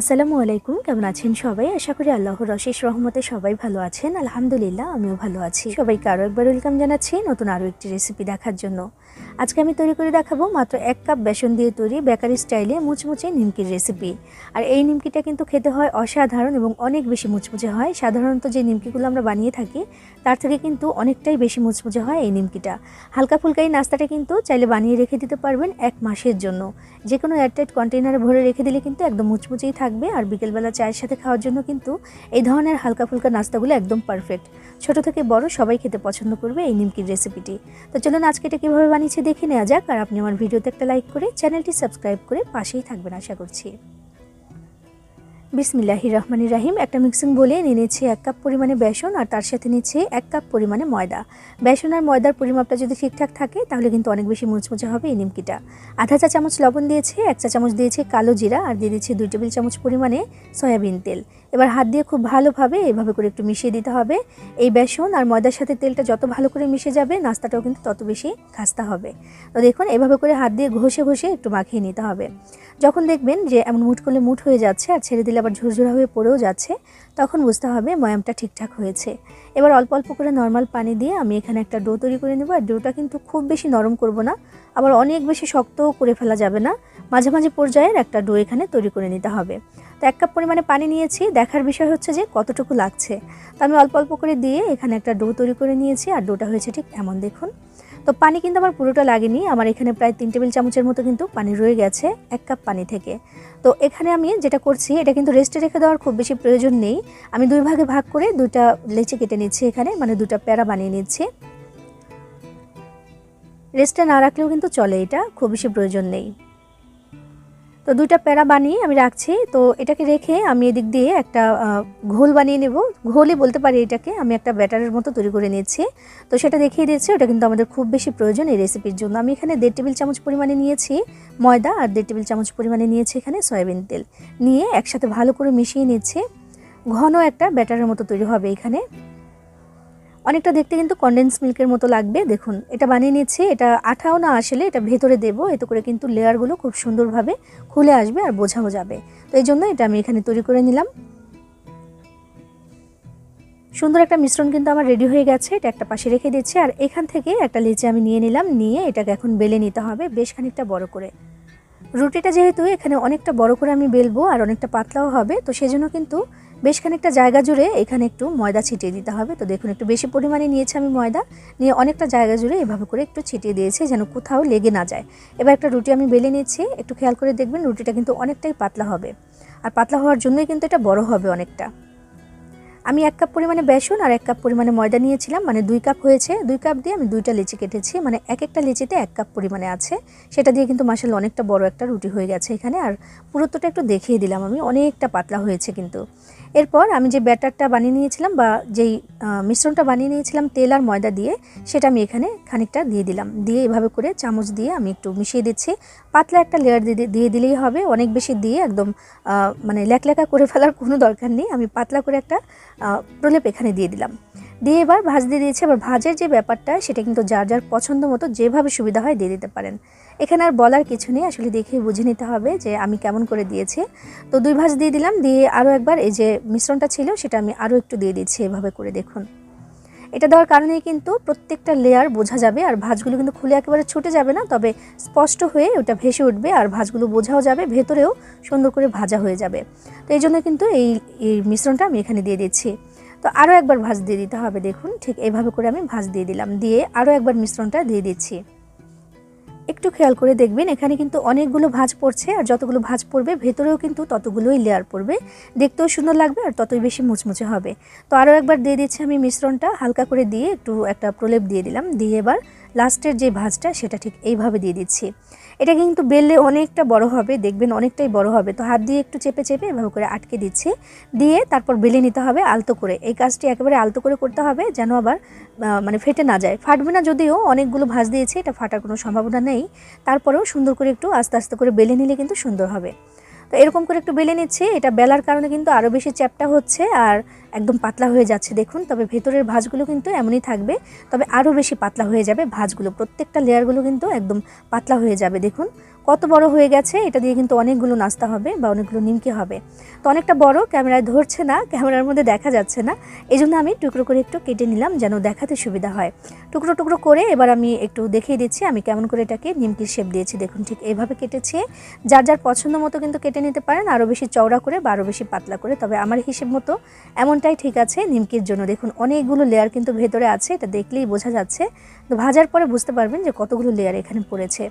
আসসালামু আলাইকুম, কেমন আছেন সবাই? আশা করি আল্লাহর অশেষ রহমতে সবাই ভালো আছেন। আলহামদুলিল্লাহ, আমিও ভালো আছি। সবাইকে আরও একবার ওয়েলকাম জানাচ্ছি নতুন আরও একটি রেসিপি দেখার জন্য। আজকে আমি তৈরি করে দেখাবো মাত্র এক কাপ বেসন দিয়ে তৈরি বেকারি স্টাইলে মুচমুচে নিমকির রেসিপি আর এই নিমকিটা কিন্তু খেতে হয় অসাধারণ এবং অনেক বেশি মুচমুচে হয়। সাধারণত যে নিমকিগুলো আমরা বানিয়ে থাকি, তার থেকে কিন্তু অনেকটাই বেশি মুচমুচে হয় এই নিমকিটা। হালকা ফুলকা এই নাস্তাটা কিন্তু চাইলে বানিয়ে রেখে দিতে পারবেন এক মাসের জন্য। যে কোনো এয়ারটাইট কন্টেনারে ভরে রেখে দিলে কিন্তু একদম মুচমুচেই থাকবে আর বিকেলবেলা চায়ের সাথে খাওয়ার জন্য কিন্তু এই ধরনের হালকা ফুলকা নাস্তাগুলো একদম পারফেক্ট ছোট থেকে বড় সবাই খেতে পছন্দ করবে এই নিমকির রেসিপিটি তো চলুন আজকে এটা কীভাবে বানিয়েছে দেখে নেওয়া যাক। আর আপনি আমার ভিডিওতে একটা লাইক করে চ্যানেলটি সাবস্ক্রাইব করে পাশেই থাকবেন, আশা করছি। বিসমিল্লাহি রহমানি রাহিম একটা মিক্সিং বলে নিয়ে নিচ্ছি এক কাপ পরিমাণে বেসন আর তার সাথে নিচ্ছে এক কাপ পরিমাণে ময়দা। বেসন আর ময়দার পরিমাপটা যদি ঠিকঠাক থাকে, তাহলে কিন্তু অনেক বেশি মুচমুচে হবে এই নিমকিটা। আধা চা চামচ লবণ দিয়েছে, এক চা চামচ দিয়েছে কালো জিরা আর দিয়ে দিচ্ছে দুই টেবিল চামচ পরিমাণে সয়াবিন তেল। এবার হাত দিয়ে খুব ভালোভাবে এভাবে করে একটু মিশিয়ে দিতে হবে। এই বেসন আর ময়দার সাথে তেলটা যত ভালো করে মিশে যাবে, নাস্তাটাও কিন্তু তত বেশি খাস্তা হবে। তো দেখুন, এভাবে করে হাত দিয়ে ঘষে ঘষে একটু মাখিয়ে নিতে হবে। যখন দেখবেন যে এমন মুঠ করলে মুঠ হয়ে যাচ্ছে আর ছেড়ে দিলে আবার ঝুরঝুরা হয়ে পড়েও যাচ্ছে, তখন বুঝতে হবে ময়ামটা ঠিকঠাক হয়েছে। এবার অল্প অল্প করে নর্মাল পানি দিয়ে আমি এখানে একটা ডো তৈরি করে নেব। আর ডোটা কিন্তু খুব বেশি নরম করব না, আবার অনেক বেশি শক্তও করে ফেলা যাবে না। মাঝে মাঝে পর্যায়ের একটা ডো এখানে তৈরি করে নিতে হবে। তো এক কাপ পরিমাণে পানি নিয়েছি। দেখার বিষয় হচ্ছে যে কতটুকু লাগছে। তো আমি অল্প অল্প করে দিয়ে এখানে একটা ডো তৈরি করে নিয়েছি আর ডোটা হয়েছে ঠিক এমন দেখুন। তো পানি কিন্তু আমার পুরোটা লাগেনি। আমার এখানে প্রায় তিন টেবিল চামচের মতো কিন্তু পানি রয়ে গেছে এক কাপ পানি থেকে। তো এখানে আমি যেটা করছি, এটা কিন্তু রেস্টে রেখে দেওয়ার খুব বেশি প্রয়োজন নেই। আমি দুই ভাগে ভাগ করে দুইটা লেচি কেটে নিচ্ছি এখানে মানে দুটা প্যারা বানিয়ে নিচ্ছি। রেস্টে না রাখলেও কিন্তু চলে এটা, খুব বেশি প্রয়োজন নেই। তো দুইটা প্যারা বানিয়ে আমি রাখছি। তো এটাকে রেখে আমি এদিক দিয়ে একটা ঘোল বানিয়ে নেব। ঘোলই বলতে পারি এটাকে, আমি একটা ব্যাটারের মতো তৈরি করে নিয়েছি। তো সেটা দেখিয়ে দিচ্ছি ওটা কিন্তু আমাদের খুব বেশি প্রয়োজন এই রেসিপির জন্য। আমি এখানে দেড় টেবিল চামচ পরিমাণে নিয়েছি ময়দা আর দেড় টেবিল চামচ পরিমাণে নিয়েছি এখানে সয়াবিন তেল। নিয়ে একসাথে ভালো করে মিশিয়ে নিচ্ছি। ঘন একটা ব্যাটারের মতো তৈরি হবে এখানে। অনেকটা দেখতে কিন্তু কন্ডেন্স মিল্কের মতো লাগবে। দেখুন, এটা বানিয়ে নিচ্ছে, এটা আঠাও না আসলে এটা ভেতরে দেবো, এতে করে কিন্তু লেয়ারগুলো খুব সুন্দরভাবে খুলে আসবে আর বোঝাও যাবে। তো এই জন্য এটা আমি এখানে তৈরি করে নিলাম। সুন্দর একটা মিশ্রণ কিন্তু আমার রেডি হয়ে গেছে, এটা একটা পাশে রেখে দিচ্ছি আর এখান থেকে একটা লেচে আমি নিয়ে নিলাম, নিয়ে এটাকে এখন বেলে নিতে হবে বেশ খানিকটা বড় করে। রুটিটা যেহেতু এখানে অনেকটা বড় করে আমি বেলবো আর অনেকটা পাতলাও হবে, তো সেজন্য কিন্তু বেশ খানিকটা জায়গা জুড়ে এখানে একটু ময়দা ছিটিয়ে দিতে হবে। তো দেখুন, একটু বেশি পরিমাণে নিয়েছি আমি ময়দা। নিয়ে অনেকটা জায়গা জুড়ে এভাবে করে একটু ছিটিয়ে দিয়েছি যেন কোথাও লেগে না যায়। এবার একটা রুটি আমি বেলে নিয়েছি একটু খেয়াল করে দেখবেন রুটিটা কিন্তু অনেকটাই পাতলা হবে। আর পাতলা হওয়ার জন্যই কিন্তু এটা বড় হবে অনেকটা। আমি এক কাপ পরিমাণে বেসন আর এক কাপ পরিমাণে ময়দা নিয়েছিলাম। মানে দুই কাপ হয়েছে। দুই কাপ দিয়ে আমি দুইটা লিচি কেটেছি। মানে এক একটা লিচিতে এক কাপ পরিমাণে আছে। সেটা দিয়ে কিন্তু মাসাল অনেকটা বড় একটা রুটি হয়ে গেছে এখানে। আর পুরোত্বটা একটু দেখিয়ে দিলাম আমি। অনেকটা পাতলা হয়েছে কিন্তু। এরপর আমি যে ব্যাটারটা বানিয়ে নিয়েছিলাম বা যেই মিশ্রণটা বানিয়ে নিয়েছিলাম তেল আর ময়দা দিয়ে, সেটা আমি এখানে খানিকটা দিয়ে দিলাম। দিয়ে এভাবে করে চামচ দিয়ে আমি একটু মিশিয়ে দিচ্ছি। পাতলা একটা লেয়ার দিয়ে দিলেই হবে। অনেক বেশি দিয়ে একদম মানে লেখলেখা করে ফেলার কোনো দরকার নেই। আমি পাতলা করে একটা প্রলেপ এখানে দিয়ে দিলাম। দিয়ে এবার ভাজ দিয়ে দিয়েছি। আবার ভাজের যে ব্যাপারটা, সেটা কিন্তু যার যার পছন্দ মতো যেভাবে সুবিধা হয় দিয়ে দিতে পারেন। এখানে আর বলার কিছু নেই, আসলে দেখে বুঝে নিতে হবে যে আমি কেমন করে দিয়েছি। তো দুই ভাজ দিয়ে দিলাম, দিয়ে আরও একবার এই যে মিশ্রণটা ছিল, সেটা আমি আরও একটু দিয়ে দিচ্ছি এভাবে করে দেখুন। এটা দেওয়ার কারণে কিন্তু প্রত্যেকটা লেয়ার বোঝা যাবে, আর ভাজগুলো কিন্তু খুলে একেবারে ছুটে যাবে না, তবে স্পষ্ট হয়ে ওটা ভেসে উঠবে, আর ভাজগুলো বোঝাও যাবে, ভেতরেও সুন্দর করে ভাজা হয়ে যাবে। তো এই জন্য কিন্তু এই এই মিশ্রণটা আমি এখানে দিয়ে দিচ্ছি। তো আরও একবার ভাঁজ দিয়ে দিতে হবে, দেখুন, ঠিক এইভাবে করে আমি ভাজ দিয়ে দিলাম। দিয়ে আরও একবার মিশ্রণটা দিয়ে দিচ্ছি। একটু খেয়াল করে দেখবেন, এখানে কিন্তু অনেকগুলো ভাঁজ পড়ছে, আর যতগুলো ভাঁজ পড়বে, ভেতরেও কিন্তু ততগুলোই লেয়ার পড়বে। দেখতেও সুন্দর লাগবে, আর ততই বেশি মুচমুচে হবে। তো আরও একবার দিয়ে দিচ্ছি আমি মিশ্রণটা, হালকা করে দিয়ে একটু একটা প্রলেপ দিয়ে দিলাম। দিয়ে এবার লাস্টের যে ভাজটা, সেটা ঠিক এইভাবে দিয়ে দিচ্ছি। এটা কিন্তু বেললে অনেকটা বড় হবে, দেখবেন অনেকটাই বড় হবে। তো হাত দিয়ে একটু চেপে চেপে এভাবে করে আটকে দিচ্ছি। দিয়ে তারপর বেলে নিতে হবে আলতো করে। এই কাজটি একেবারে আলতো করে করতে হবে যেন আবার মানে ফেটে না যায়। ফাটবে না যদিও, অনেকগুলো ভাজ দিয়েছে, এটা ফাটার কোনো সম্ভাবনা নেই। তারপরেও সুন্দর করে একটু আস্তে আস্তে করে বেলে নিলে কিন্তু সুন্দর হবে। তো এরকম করে একটু বেলে নিচ্ছি। এটা বেলার কারণে কিন্তু আরও বেশি চ্যাপটা হচ্ছে। আর একদম পাতলা হয়ে যাচ্ছে, দেখুন। তবে ভেতরের ভাঁজগুলো কিন্তু এমনই থাকবে, তবে আরও বেশি পাতলা হয়ে যাবে ভাঁজগুলো। প্রত্যেকটা লেয়ারগুলো কিন্তু একদম পাতলা হয়ে যাবে, দেখুন। কত বড় হয়ে গেছে, এটা দিয়ে কিন্তু অনেকগুলো নাস্তা হবে বা অনেকগুলো নিমকি হবে। তো অনেকটা বড়, ক্যামেরায় ধরছে না, ক্যামেরার মধ্যে দেখা যাচ্ছে না। এই জন্য আমি টুকরো করে একটু কেটে নিলাম যেন দেখাতে সুবিধা হয়। টুকরো টুকরো করে এবার আমি একটু দেখিয়ে দিচ্ছি, আমি কেমন করে এটাকে নিমকির শেপ দিয়েছি, দেখুন ঠিক এইভাবে কেটেছি। যার যার পছন্দ মতো কিন্তু কেটে নিতে পারেন, আরও বেশি চওড়া করে বা আরও বেশি পাতলা করে, তবে আমার হিসেব মতো এমনটাই ঠিক আছে, নিমকির জন্য। দেখুন, অনেকগুলো লেয়ার কিন্তু ভেতরে আছে, এটা দেখলেই বোঝা যাচ্ছে। তো ভাজার পরে বুঝতে পারবেন যে কতগুলো লেয়ার এখানে পড়েছে।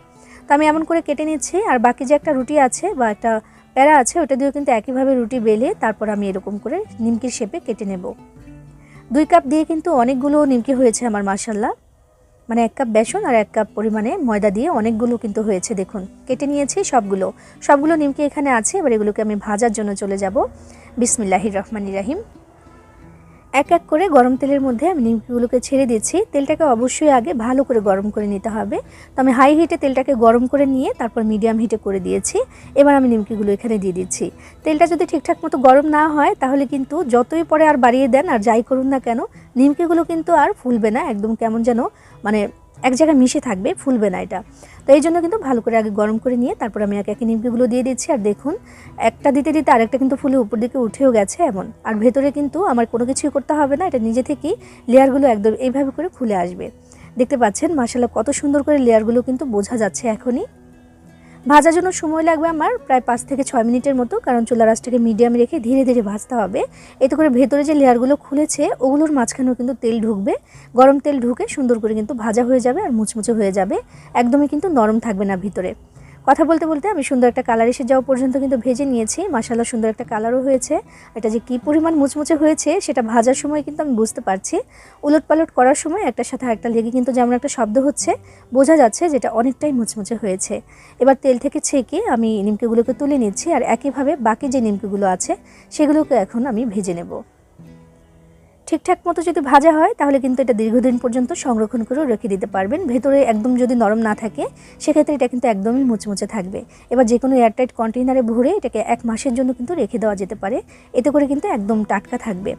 তো আমি এমন করে কেটে নিচ্ছি, আর বাকি যে একটা রুটি আছে বা একটা প্যারা আছে, ওটা দিয়েও কিন্তু একইভাবে রুটি বেলে তারপর আমি এরকম করে নিমকির শেপে কেটে নেব। দুই কাপ দিয়ে কিন্তু অনেকগুলো নিমকি হয়েছে আমার মাসাল্লাহ মানে এক কাপ বেসন আর এক কাপ পরিমাণে ময়দা দিয়ে অনেকগুলো কিন্তু হয়েছে, দেখুন। কেটে নিয়েছি সবগুলো। সবগুলো নিমকি এখানে আছে, এবার এগুলোকে আমি ভাজার জন্য চলে যাব। বিসমিল্লাহির রহমানির রাহিম। এক এক করে গরম তেলের মধ্যে আমি নিমকিগুলোকে ছেড়ে দিচ্ছি তেলটাকে অবশ্যই আগে ভালো করে গরম করে নিতে হবে। তো আমি হাই হিটে তেলটাকে গরম করে নিয়ে তারপর মিডিয়াম হিটে করে দিয়েছি। এবার আমি নিমকিগুলো এখানে দিয়ে দিচ্ছি। তেলটা যদি ঠিকঠাক মতো গরম না হয়, তাহলে কিন্তু যতই পরে আর বাড়িয়ে দেন আর যাই করুন না কেন, নিমকিগুলো কিন্তু আর ফুলবে না। একদম কেমন যেন মানে এক জায়গায় মিশে থাকবে, ফুলবে না এটা। তো এই জন্য কিন্তু ভালো করে আগে গরম করে নিয়ে তারপর আমি একে একে নিমকিগুলো দিয়ে দিচ্ছি। আর দেখুন, একটা দিতে দিতে আরেকটা কিন্তু ফুলে উপর দিকে উঠেও গেছে এমন। আর ভেতরে কিন্তু আমার কোনো কিছুই করতে হবে না, এটা নিজে থেকেই লেয়ারগুলো একদম এইভাবে করে খুলে আসবে। দেখতে পাচ্ছেন মাসাল্লাহ কত সুন্দর করে লেয়ারগুলো কিন্তু বোঝা যাচ্ছে এখনই। ভাজার জন্য সময় লাগবে আমার প্রায় পাঁচ থেকে ছয় মিনিটের মতো, কারণ চুলা রাসটাকে মিডিয়ামে রেখে ধীরে ধীরে ভাজতে হবে। এতে করে ভেতরে যে লেয়ারগুলো খুলেছে, ওগুলোর মাঝখানেও কিন্তু তেল ঢুকবে। গরম তেল ঢুকে সুন্দর করে কিন্তু ভাজা হয়ে যাবে আর মুচমুচে হয়ে যাবে। একদমই কিন্তু নরম থাকবে না ভিতরে। কথা বলতে বলতে আমি সুন্দর একটা কালার এসে যাওয়া পর্যন্ত কিন্তু ভেজে নিয়েছি। মাসাল্লাহ সুন্দর একটা কালারও হয়েছে। এটা যে কী পরিমাণ মুচমুচে হয়েছে, সেটা ভাজার সময় কিন্তু আমি বুঝতে পারছি। উলট পালট করার সময় একটা সাথে একটা লেগে কিন্তু যেমন একটা শব্দ হচ্ছে, বোঝা যাচ্ছে যেটা অনেকটাই মুচমুচে হয়েছে। এবার তেল থেকে ছেঁকে আমি নিমকিগুলোকে তুলে নিচ্ছি আর একইভাবে বাকি যে নিমকিগুলো আছে, সেগুলোকে এখন আমি ভেজে নেব। ঠিকঠাক মতো যদি ভাজা হয়, তাহলে কিন্তু এটা দীর্ঘদিন পর্যন্ত সংরক্ষণ করেও রেখে দিতে পারবেন। ভেতরে একদম যদি নরম না থাকে, সেক্ষেত্রে এটা কিন্তু একদমই মুচমুচে থাকবে। এবার যে কোনো এয়ারটাইট কন্টেইনারে ভরে এটাকে এক মাসের জন্য কিন্তু রেখে দেওয়া যেতে পারে। এতে করে কিন্তু একদম টাটকা থাকবে।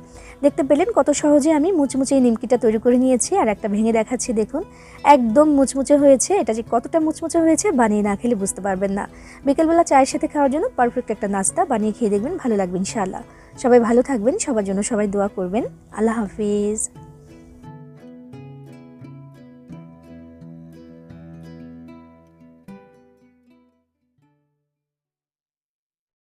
দেখতে পেলেন কত সহজে আমি মুচমুচে এই নিমকিটা তৈরি করে নিয়েছি, আর একটা ভেঙে দেখাচ্ছি, দেখুন। একদম মুচমুচে হয়েছে। এটা যে কতটা মুচমুচে হয়েছে, বানিয়ে না খেলে বুঝতে পারবেন না। বিকেলবেলা চায়ের সাথে খাওয়ার জন্য পারফেক্ট একটা নাস্তা বানিয়ে খেয়ে দেখবেন ভালো লাগবে, ইনশাআল্লাহ। সবাই ভালো থাকবেন সবার জন্য সবাই দোয়া করবেন। আল্লাহ হাফিজ।